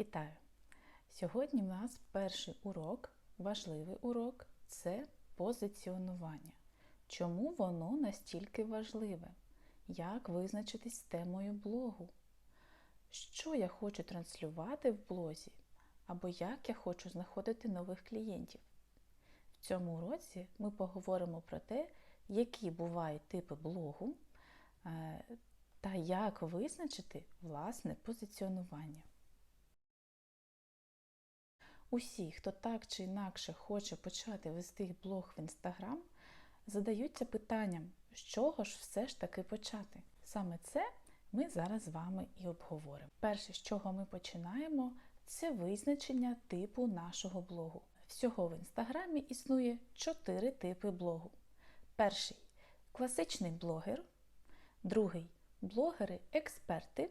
Вітаю! Сьогодні у нас перший урок, важливий урок це позиціонування. Чому воно настільки важливе? Як визначитись з темою блогу? Що я хочу транслювати в блозі? Або як я хочу знаходити нових клієнтів? В цьому уроці ми поговоримо про те, які бувають типи блогу е, та як визначити власне позиціонування. Усі, хто так чи інакше хоче почати вести блог в Інстаграм, задаються питанням, з чого ж все ж таки почати. Саме це ми зараз з вами і обговоримо. Перше, з чого ми починаємо, це визначення типу нашого блогу. Всього в інстаграмі існує чотири типи блогу. Перший класичний блогер, другий блогери-експерти,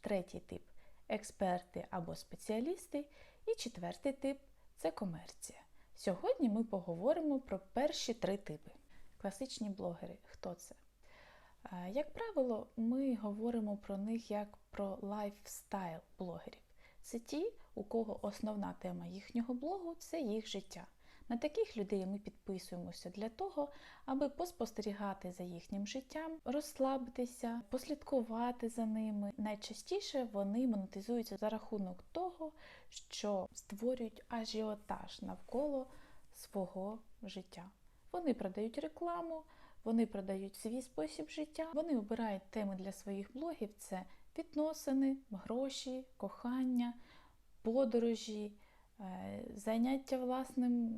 третій тип експерти або спеціалісти, і четвертий тип це комерція. Сьогодні ми поговоримо про перші три типи. Класичні блогери. Хто це? Як правило, ми говоримо про них як про лайфстайл блогерів. Це ті, у кого основна тема їхнього блогу це їх життя. На таких людей ми підписуємося для того, аби поспостерігати за їхнім життям, розслабитися, послідкувати за ними. Найчастіше вони монетизуються за рахунок того, що створюють ажіотаж навколо свого життя. Вони продають рекламу, вони продають свій спосіб життя, вони обирають теми для своїх блогів: це відносини, гроші, кохання, подорожі. Е, заняття власним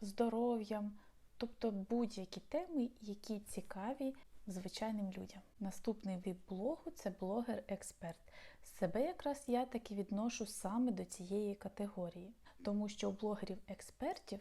здоров'ям, тобто будь-які теми, які цікаві звичайним людям. Наступний вид блогу це блогер-експерт. Себе якраз я таки відношу саме до цієї категорії, тому що у блогерів-експертів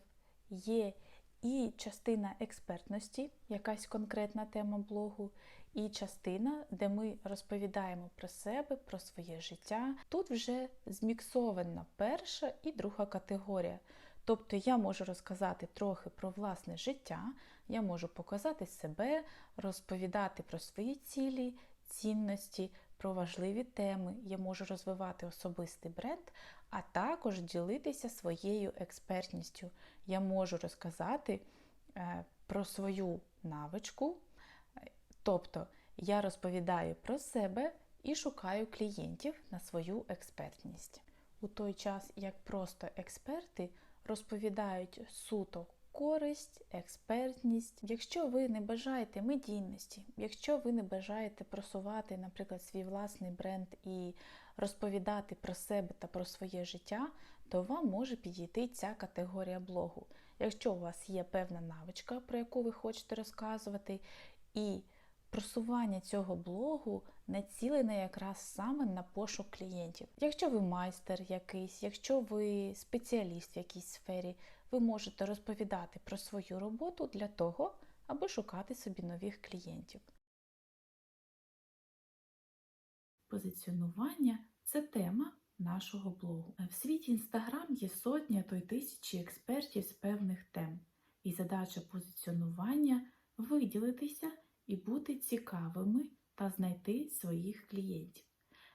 є і частина експертності, якась конкретна тема блогу, і частина, де ми розповідаємо про себе, про своє життя. Тут вже зміксована перша і друга категорія. Тобто я можу розказати трохи про власне життя, я можу показати себе, розповідати про свої цілі, цінності, про важливі теми, я можу розвивати особистий бренд, а також ділитися своєю експертністю. Я можу розказати е, про свою навичку, тобто я розповідаю про себе і шукаю клієнтів на свою експертність. У той час, як просто експерти розповідають суто користь, експертність. Якщо ви не бажаєте медійності, якщо ви не бажаєте просувати, наприклад, свій власний бренд і розповідати про себе та про своє життя, то вам може підійти ця категорія блогу. Якщо у вас є певна навичка, про яку ви хочете розказувати, і просування цього блогу націлене якраз саме на пошук клієнтів. Якщо ви майстер якийсь, якщо ви спеціаліст в якійсь сфері, ви можете розповідати про свою роботу для того, аби шукати собі нових клієнтів. Позиціонування це тема нашого блогу. В світі Інстаграм є сотні, а то й тисячі експертів з певних тем. І задача позиціонування виділитися і бути цікавими та знайти своїх клієнтів,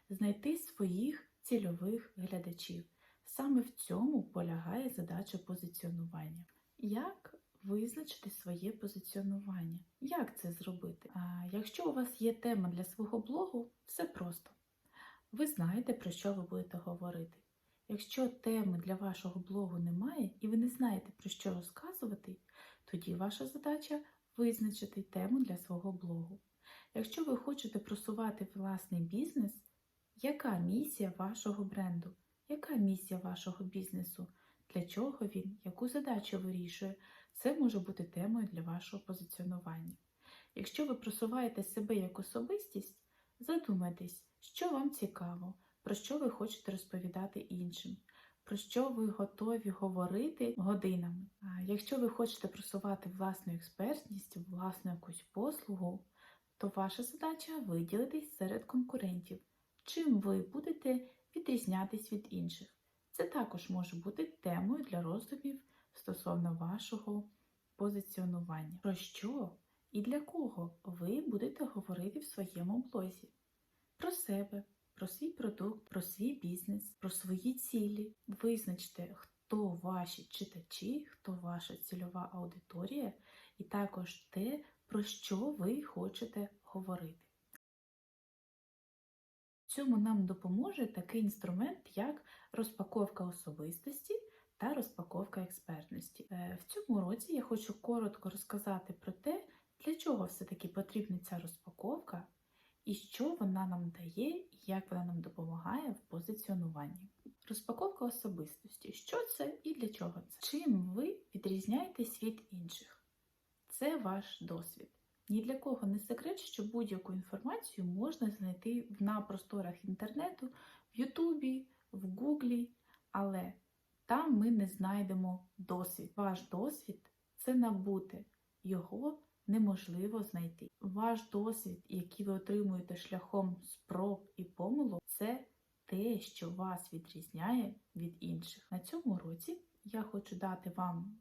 знайти своїх цільових глядачів. Саме в цьому полягає задача позиціонування. Як визначити своє позиціонування? Як це зробити? А Якщо у вас є тема для свого блогу, все просто. Ви знаєте, про що ви будете говорити. Якщо теми для вашого блогу немає і ви не знаєте, про що розказувати, тоді ваша задача визначити тему для свого блогу. Якщо ви хочете просувати власний бізнес, яка місія вашого бренду? Яка місія вашого бізнесу? Для чого він? Яку задачу вирішує? Це може бути темою для вашого позиціонування. Якщо ви просуваєте себе як особистість, задумайтесь, що вам цікаво, про що ви хочете розповідати іншим, про що ви готові говорити годинами. А якщо ви хочете просувати власну експертність, власну якусь послугу, то ваша задача виділитись серед конкурентів. Чим ви будете відрізнятись від інших? Це також може бути темою для роздумів стосовно вашого позиціонування. Про що і для кого ви будете говорити в своєму блозі? Про себе, про свій продукт, про свій бізнес, про свої цілі. Визначте, хто ваші читачі, хто ваша цільова аудиторія, і також те, про що ви хочете говорити. Цьому нам допоможе такий інструмент, як розпаковка особистості та розпаковка експертності. Е, В цьому році я хочу коротко розказати про те, для чого все-таки потрібна ця розпаковка і що вона нам дає, і як вона нам допомагає в позиціонуванні. Розпаковка особистості. Що це і для чого це? Чим ви відрізняєтесь від інших? Це ваш досвід. Ні для кого не секрет, що будь-яку інформацію можна знайти на просторах інтернету, в Ютубі, в Гуглі, але там ми не знайдемо досвід. Ваш досвід це набути, його неможливо знайти. Ваш досвід, який ви отримуєте шляхом спроб і помилок, це те, що вас відрізняє від інших. На цьому році я хочу дати вам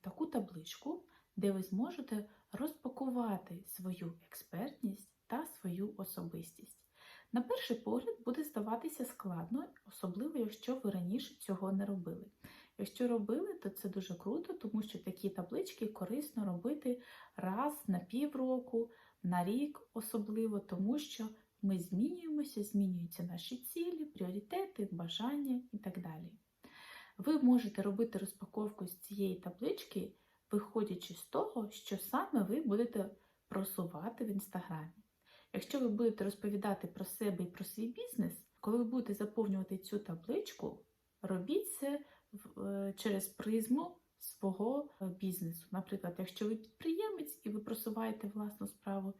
таку табличку, де ви зможете розпакувати свою експертність та свою особистість. На перший погляд буде здаватися складно, особливо якщо ви раніше цього не робили. Якщо робили, то це дуже круто, тому що такі таблички корисно робити раз на півроку, на рік особливо, тому що ми змінюємося, змінюються наші цілі, пріоритети, бажання і так далі. Ви можете робити розпаковку з цієї таблички, виходячи з того, що саме ви будете просувати в інстаграмі. Якщо ви будете розповідати про себе і про свій бізнес, коли ви будете заповнювати цю табличку, робіть це е, через призму свого е, бізнесу. Наприклад, якщо ви підприємець і ви просуваєте власну справу,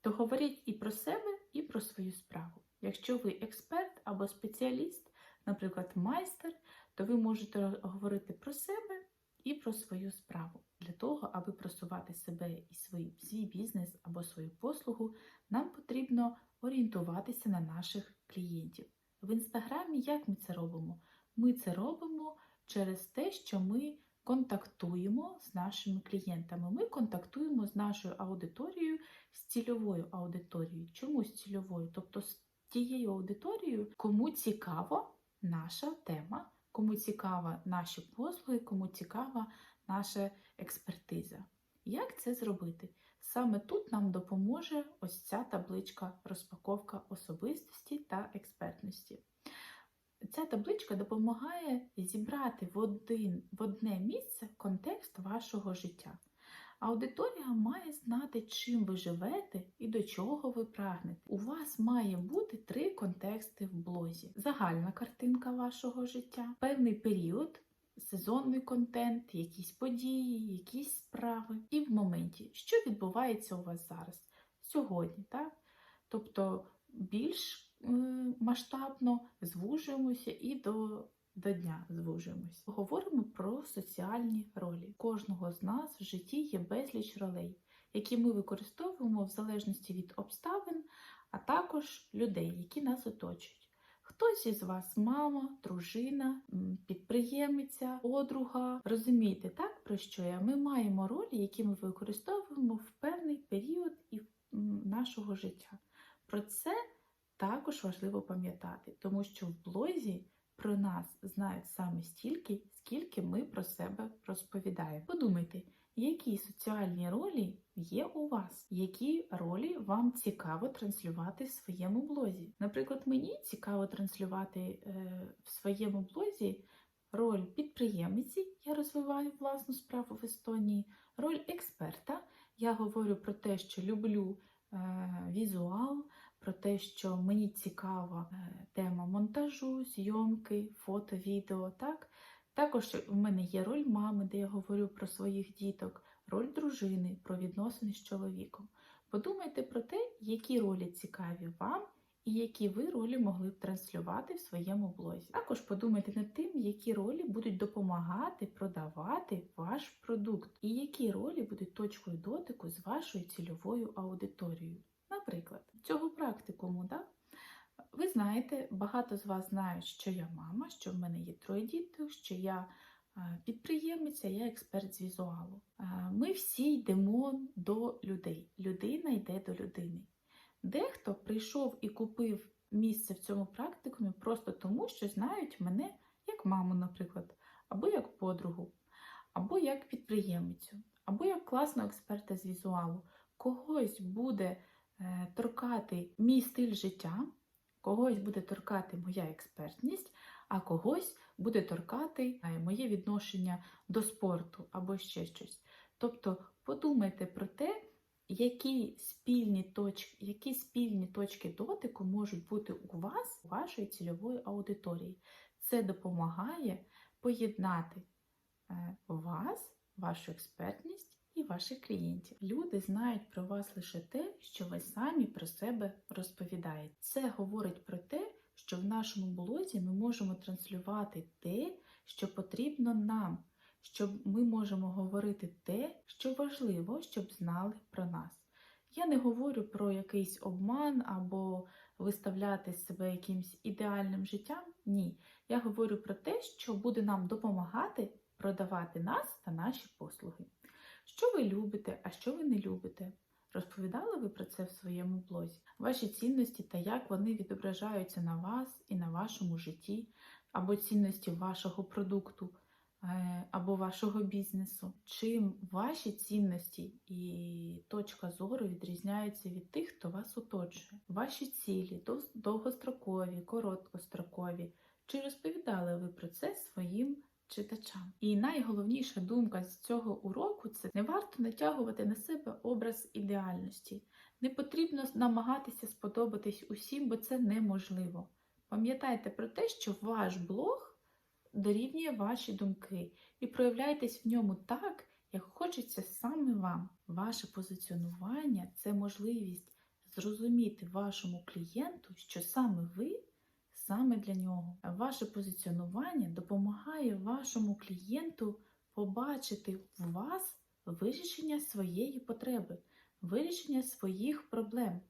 то говоріть і про себе, і про свою справу. Якщо ви експерт або спеціаліст, наприклад, майстер, то ви можете говорити про себе і про свою справу. Для того, аби просувати себе і свій, свій бізнес або свою послугу, нам потрібно орієнтуватися на наших клієнтів. В інстаграмі як ми це робимо? Ми це робимо через те, що ми контактуємо з нашими клієнтами. Ми контактуємо з нашою аудиторією, з цільовою аудиторією. Чому з цільовою? Тобто з тією аудиторією, кому цікава наша тема, кому цікава наші послуги, кому цікава наша експертиза. Як це зробити? Саме тут нам допоможе ось ця табличка розпаковка особистості та експертності. Ця табличка допомагає зібрати в, один, в одне місце контекст вашого життя. Аудиторія має знати, чим ви живете і до чого ви прагнете. У вас має бути три контексти в блозі: загальна картинка вашого життя, певний період, сезонний контент, якісь події, якісь справи. І в моменті, що відбувається у вас зараз, сьогодні, так? Тобто більш е, масштабно звужуємося і до, до дня звужуємося. Говоримо про соціальні ролі. Кожного з нас в житті є безліч ролей, які ми використовуємо в залежності від обставин, а також людей, які нас оточують. Хтось із вас мама, дружина, підприємиця, подруга. Розумієте, так про що я? Ми маємо ролі, які ми використовуємо в певний період і нашого життя. Про це також важливо пам'ятати, тому що в блозі про нас знають саме стільки, скільки ми про себе розповідаємо. Подумайте, які соціальні ролі є у вас, які ролі вам цікаво транслювати в своєму блозі. Наприклад, мені цікаво транслювати е, в своєму блозі роль підприємиці, я розвиваю власну справу в Естонії, роль експерта. Я говорю про те, що люблю е, візуал, про те, що мені цікава е, тема монтажу, зйомки, фото, відео. Так? Також в мене є роль мами, де я говорю про своїх діток, роль дружини, про відносини з чоловіком. Подумайте про те, які ролі цікаві вам і які ви ролі могли б транслювати в своєму блозі. Також подумайте над тим, які ролі будуть допомагати продавати ваш продукт, і які ролі будуть точкою дотику з вашою цільовою аудиторією. Наприклад, цього практикуму, да? ви знаєте, багато з вас знають, що я мама, що в мене є троє діток, що я е, підприємиця, я експерт з візуалу. Е, Ми всі йдемо до людей. Людина йде до людини. Дехто прийшов і купив місце в цьому практикумі просто тому, що знають мене як маму, наприклад, або як подругу, або як підприємицю, або як класного експерта з візуалу. Когось буде торкати мій стиль життя, когось буде торкати моя експертність, а когось буде торкати е, моє відношення до спорту або ще щось. Тобто подумайте про те, які спільні точки, які спільні точки дотику можуть бути у вас, у вашої цільової аудиторії. Це допомагає поєднати е, вас, вашу експертність і ваших клієнтів. Люди знають про вас лише те, що ви самі про себе розповідаєте. Це говорить про те, що в нашому блозі ми можемо транслювати те, що потрібно нам, щоб ми можемо говорити те, що важливо, щоб знали про нас. Я не говорю про якийсь обман або виставляти себе якимсь ідеальним життям. Ні. Я говорю про те, що буде нам допомагати продавати нас та наші послуги. Що ви любите, а що ви не любите? Розповідали ви про це в своєму блозі? Ваші цінності та як вони відображаються на вас і на вашому житті, або цінності вашого продукту, е, або вашого бізнесу. Чим ваші цінності і точка зору відрізняються від тих, хто вас оточує? Ваші цілі дов- довгострокові, короткострокові. Чи розповідали ви про це своїм читачам? І найголовніша думка з цього уроку це не варто натягувати на себе образ ідеальності. Не потрібно намагатися сподобатись усім, бо це неможливо. Пам'ятайте про те, що ваш блог дорівнює ваші думки і проявляйтесь в ньому так, як хочеться саме вам. Ваше позиціонування це можливість зрозуміти вашому клієнту, що саме ви саме для нього. Ваше позиціонування допомагає вашому клієнту побачити в вас вирішення своєї потреби, вирішення своїх проблем,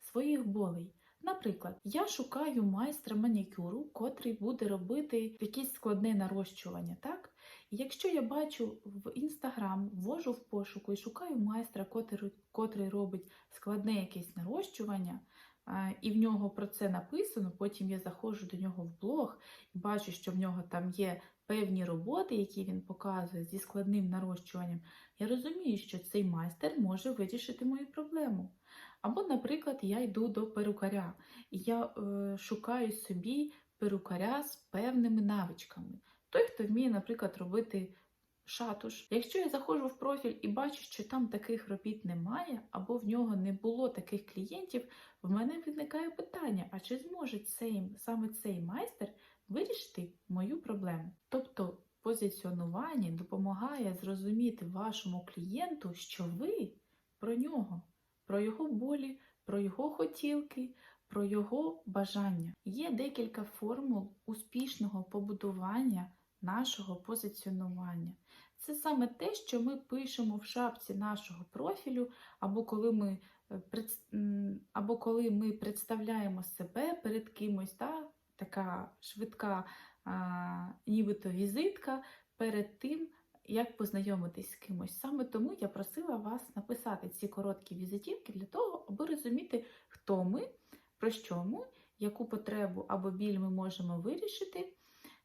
своїх болей. Наприклад, я шукаю майстра манікюру, котрий буде робити якесь складне нарощування, так? І якщо я бачу в інстаграм, ввожу в пошуку і шукаю майстра, котрий, котрий робить складне якесь нарощування, і в нього про це написано, потім я заходжу до нього в блог і бачу, що в нього там є певні роботи, які він показує зі складним нарощуванням, я розумію, що цей майстер може вирішити мою проблему. Або, наприклад, я йду до перукаря, і я е, шукаю собі перукаря з певними навичками. Той, хто вміє, наприклад, робити шатуш. Якщо я заходжу в профіль і бачу, що там таких робіт немає, або в нього не було таких клієнтів, в мене виникає питання: а чи зможе цей, саме цей майстер вирішити мою проблему? Тобто позиціонування допомагає зрозуміти вашому клієнту, що ви про нього, про його болі, про його хотілки, про його бажання. Є декілька формул успішного побудування нашого позиціонування. Це саме те, що ми пишемо в шапці нашого профілю, або коли ми, е, або коли ми представляємо себе перед кимось, та? така швидка, а, нібито візитка перед тим, як познайомитись з кимось. Саме тому я просила вас написати ці короткі візитівки для того, аби розуміти, хто ми, про що ми, яку потребу або біль ми можемо вирішити,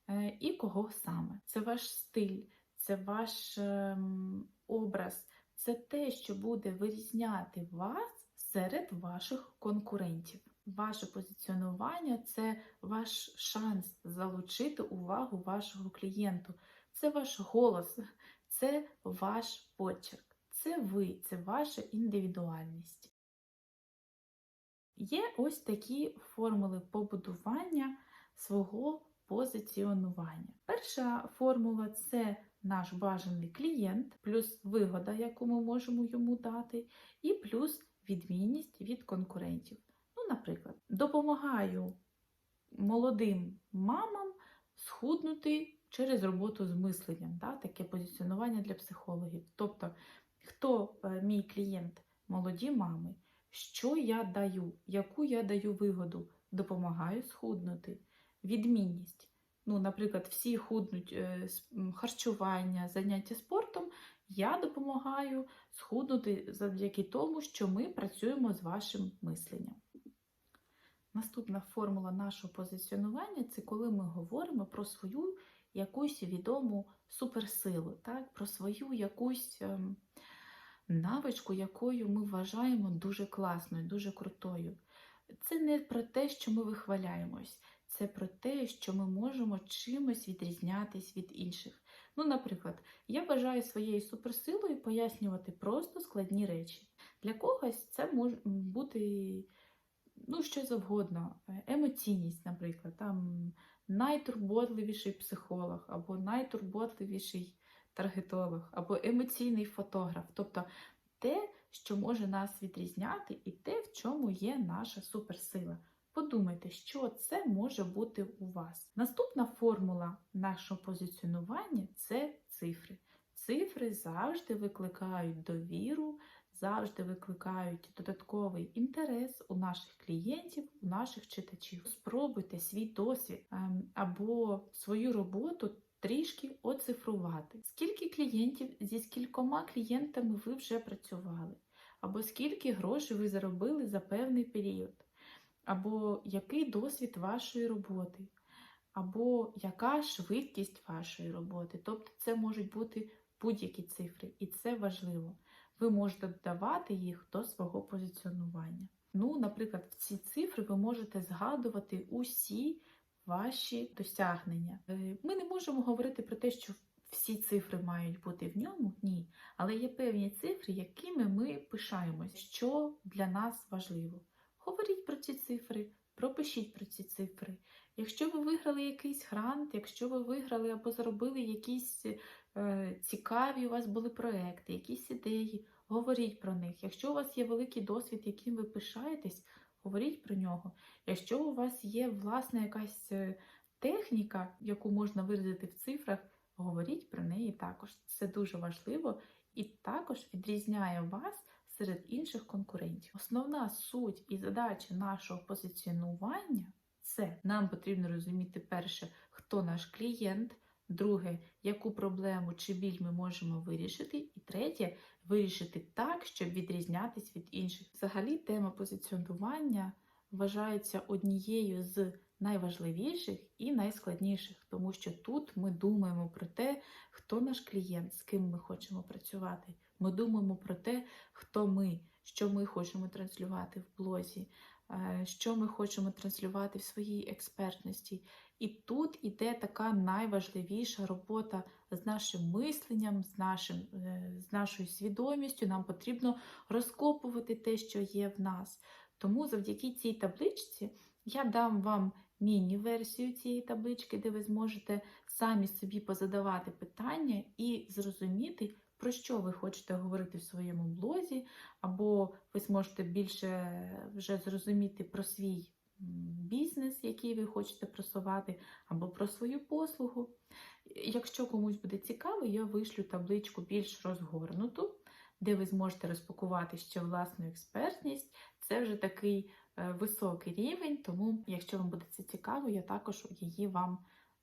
е, і кого саме. Це ваш стиль, це ваш ем, образ, це те, що буде вирізняти вас серед ваших конкурентів. Ваше позиціонування це ваш шанс залучити увагу вашого клієнту. Це ваш голос, це ваш почерк, це ви, це ваша індивідуальність. Є ось такі формули побудування свого позиціонування. Перша формула це наш бажаний клієнт, плюс вигода, яку ми можемо йому дати, і плюс відмінність від конкурентів. Ну, наприклад, допомагаю молодим мамам схуднути через роботу з мисленням, да? таке позиціонування для психологів. Тобто, хто е, мій клієнт, молоді мами, що я даю, яку я даю вигоду, допомагаю схуднути, відмінність. Ну, наприклад, всі худнуть е, харчування, заняття спортом. Я допомагаю схуднути завдяки тому, що ми працюємо з вашим мисленням. Наступна формула нашого позиціонування це коли ми говоримо про свою якусь відому суперсилу, так? про свою якусь ем, навичку, якою ми вважаємо дуже класною, дуже крутою. Це не про те, що ми вихваляємось, це про те, що ми можемо чимось відрізнятись від інших. Ну, наприклад, я вважаю своєю суперсилою пояснювати просто складні речі. Для когось це може бути ну, що завгодно, емоційність, наприклад, там найтурботливіший психолог, або найтурботливіший таргетолог, або емоційний фотограф. Тобто те, що може нас відрізняти, і те, в чому є наша суперсила. Подумайте, що це може бути у вас. Наступна формула нашого позиціонування це цифри. Цифри завжди викликають довіру, завжди викликають додатковий інтерес у наших клієнтів, у наших читачів. Спробуйте свій досвід ем, або свою роботу трішки оцифрувати. Скільки клієнтів зі скількома клієнтами ви вже працювали, або скільки грошей ви заробили за певний період, або який досвід вашої роботи, або яка швидкість вашої роботи. Тобто це можуть бути будь-які цифри, і це важливо. Ви можете додавати їх до свого позиціонування. Ну, наприклад, в ці цифри ви можете згадувати усі ваші досягнення. Е, Ми не можемо говорити про те, що всі цифри мають бути в ньому, ні. Але є певні цифри, якими ми пишаємось, що для нас важливо. Говоріть про ці цифри, пропишіть про ці цифри. Якщо ви виграли якийсь грант, якщо ви виграли або заробили якісь е, цікаві у вас були проекти, якісь ідеї, говоріть про них. Якщо у вас є великий досвід, яким ви пишаєтесь, говоріть про нього. Якщо у вас є власна якась е, техніка, яку можна виразити в цифрах, говоріть про неї також. Це дуже важливо і також відрізняє вас серед інших конкурентів. Основна суть і задача нашого позиціонування це нам потрібно розуміти перше, хто наш клієнт. Друге, яку проблему чи біль ми можемо вирішити, і третє вирішити так, щоб відрізнятись від інших. Взагалі, тема позиціонування вважається однією з найважливіших і найскладніших, тому що тут ми думаємо про те, хто наш клієнт, з ким ми хочемо працювати. Ми думаємо про те, хто ми, що ми хочемо транслювати в блозі, е, що ми хочемо транслювати в своїй експертності. І тут іде така найважливіша робота з нашим мисленням, з, нашим, е, з нашою свідомістю. Нам потрібно розкопувати те, що є в нас. Тому завдяки цій табличці я дам вам міні-версію цієї таблички, де ви зможете самі собі позадавати питання і зрозуміти, про що ви хочете говорити в своєму блозі, або ви зможете більше вже зрозуміти про свій бізнес, який ви хочете просувати, або про свою послугу. Якщо комусь буде цікаво, я вишлю табличку більш розгорнуту, де ви зможете розпакувати ще власну експертність. Це вже такий е, високий рівень, тому, якщо вам буде це цікаво, я також її вам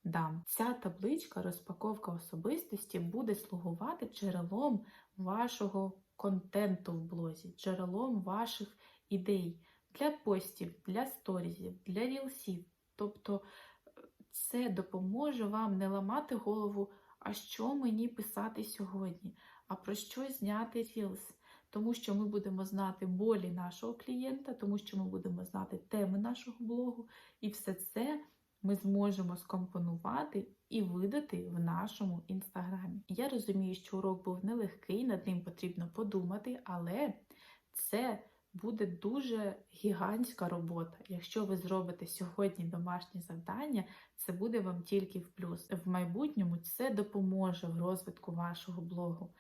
дам. Ця табличка, розпаковка особистості, буде слугувати джерелом вашого контенту в блозі, джерелом ваших ідей для постів, для сторізів, для рілсів. Тобто це допоможе вам не ламати голову, а що мені писати сьогодні, а про що зняти рілс. Тому що ми будемо знати болі нашого клієнта, тому що ми будемо знати теми нашого блогу, і все це ми зможемо скомпонувати і видати в нашому інстаграмі. Я розумію, що урок був нелегкий, над ним потрібно подумати, але це буде дуже гігантська робота. Якщо ви зробите сьогодні домашні завдання, це буде вам тільки в плюс. В майбутньому це допоможе в розвитку вашого блогу.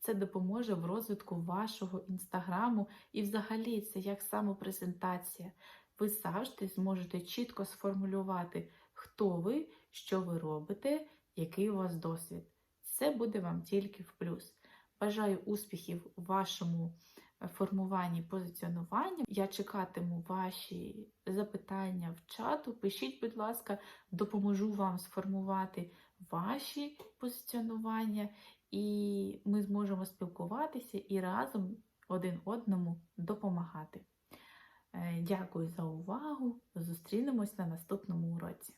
Це допоможе в розвитку вашого інстаграму, і взагалі це як самопрезентація. Ви завжди зможете чітко сформулювати, хто ви, що ви робите, який у вас досвід. Це буде вам тільки в плюс. Бажаю успіхів у вашому формуванні позиціонування. Я чекатиму ваші запитання в чату. Пишіть, будь ласка, допоможу вам сформувати ваші позиціонування, і ми зможемо спілкуватися і разом один одному допомагати. Е, Дякую за увагу. Зустрінемось на наступному уроці.